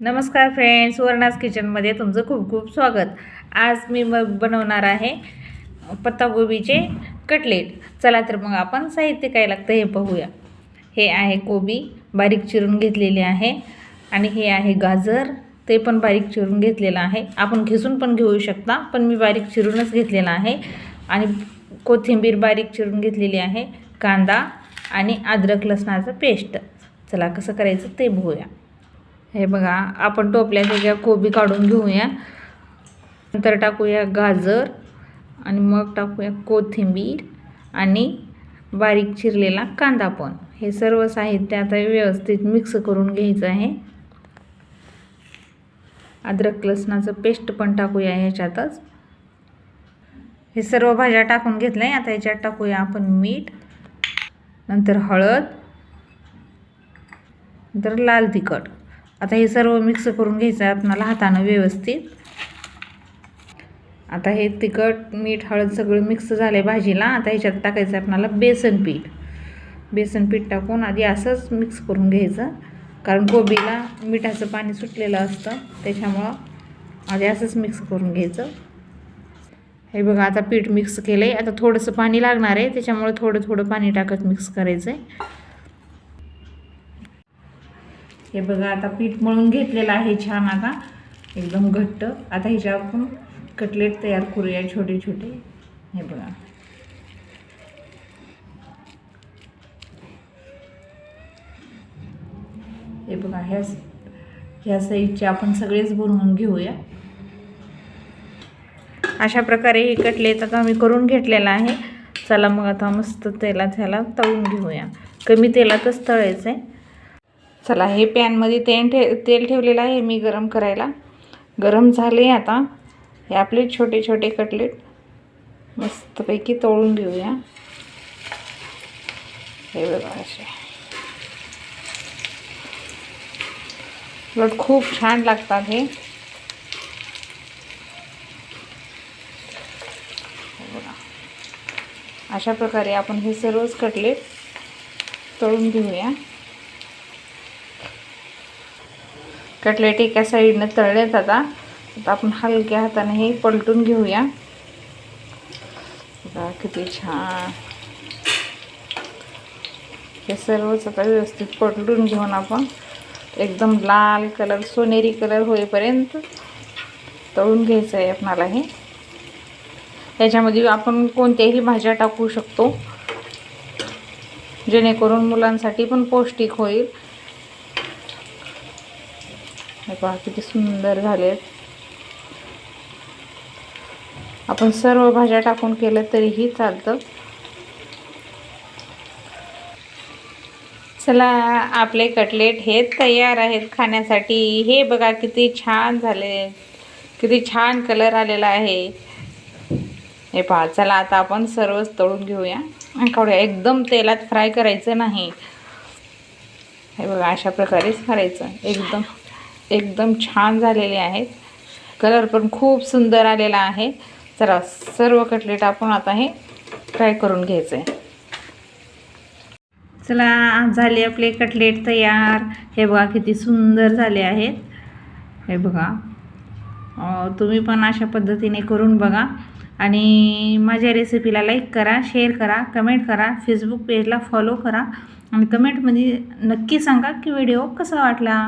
नमस्कार फ्रेंड्स सुवर्णास किचनमध्ये तुमचं खूप खूप स्वागत. आज मी मग बनवणार आहे पत्तागोबीचे कटलेट. चला तर मग आपण साहित्य काय लागतं हे पाहूया. हे आहे कोबी बारीक चिरून घेतलेली आहे. आणि हे आहे गाजर ते पण बारीक चिरून घेतलेलं आहे. आपण घिसून पण घेऊ शकता पण मी बारीक चिरूनच घेतलेला आहे. आणि कोथिंबीर बारीक चिरून घेतलेली आहे कांदा आणि अद्रक लसणाचं पेस्ट. चला कसं करायचं ते बघूया. हे बघा आपण टोपल्या त्याच्या कोबी काढून घेऊया. नंतर टाकूया गाजर आणि मग टाकूया कोथिंबीर आणि बारीक चिरलेला कांदा पण. हे सर्व साहित्य आता व्यवस्थित मिक्स करून घ्यायचं आहे. अद्रक लसणाचं पेस्ट पण टाकूया ह्याच्यातच. हे सर्व भाज्या टाकून घेतलं आहे आता ह्याच्यात टाकूया आपण मीठ नंतर हळद नंतर लाल तिखट. आता हे सर्व मिक्स करून घ्यायचं आहे आपणाला हातानं व्यवस्थित. आता हे तिखट मीठ हळद सगळं मिक्स झालं भाजीला. आता ह्याच्यात टाकायचं आहे आपणाला बेसन पीठ. बेसन पीठ टाकून आधी असंच मिक्स करून घ्यायचं. कारण कोबीला मिठाचं पाणी सुटलेलं असतं त्याच्यामुळं आधी असंच मिक्स करून घ्यायचं. हे बघा आता पीठ मिक्स केलं आहे आता थोडंसं पाणी लागणार आहे त्याच्यामुळे थोडं थोडं पाणी टाकत मिक्स करायचं आहे हे बघा आता पीठ मळून घेतलेलं आहे छान आता. एकदम घट्ट. आता ह्याच्या आपण कटलेट तयार करूया छोटे छोटे. हे बघा. हे बघा ह्या ह्या साईजचे आपण सगळेच बनवून घेऊया. अशा प्रकारे हे कटलेट आता आम्ही करून घेतलेला आहे. चला मग आता मस्त तेलात ह्याला तळून घेऊया. कमी तेलातच तळायचं आहे चला हे पॅनमध्ये तेल ठे तेल ठेवलेलं आहे मी गरम करायला. गरम झाले आता. हे आपले छोटे छोटे कटलेट. मस्तपैकी तळून घेऊया. हे बघा असे उलट खूप छान लागतात हे. अशा प्रकारे आपण हे सर्वच कटलेट तळून घेऊया. कटलेट एका साईडनं तळलेत आता. आता आपण हलक्या हाताने हे पलटून घेऊया. बघा किती छान. हे सर्वच आता व्यवस्थित पलटून घेऊन आपण एकदम लाल कलर सोनेरी कलर होईपर्यंत तळून घ्यायचं आहे आपणाला हे. याच्यामध्ये आपण कोणत्याही भाज्या टाकू शकतो. जेणेकरून मुलांसाठी पण पौष्टिक होईल. हे पहा किती सुंदर झाले. आपण सर्व भाज्या टाकून केलं तरीही चालतं. चला आपले कटलेट हे तयार आहेत खाण्यासाठी. हे बघा किती छान झाले. किती छान कलर आलेला आहे. हे पहा चला आता आपण सर्वच तळून घेऊया. काढूया एकदम तेलात फ्राय करायचं नाही. हे बघा अशा प्रकारेच करायचं एकदम. एकदम छान झालेले आहेत. कलर पण खूप सुंदर आलेला आहे. चला सर्व कटलेट आपण आता हे फ्राय करून घ्यायचं. आहे चला झाले आपले कटलेट तयार. हे बघा किती सुंदर झाले आहेत. हे बघा. तुम्ही पण अशा पद्धतीने करून बघा. आणि माझ्या रेसिपीला लाईक करा शेअर करा कमेंट करा फेसबुक पेजला फॉलो करा. आणि कमेंटमध्ये नक्की सांगा की व्हिडिओ कसा वाटला.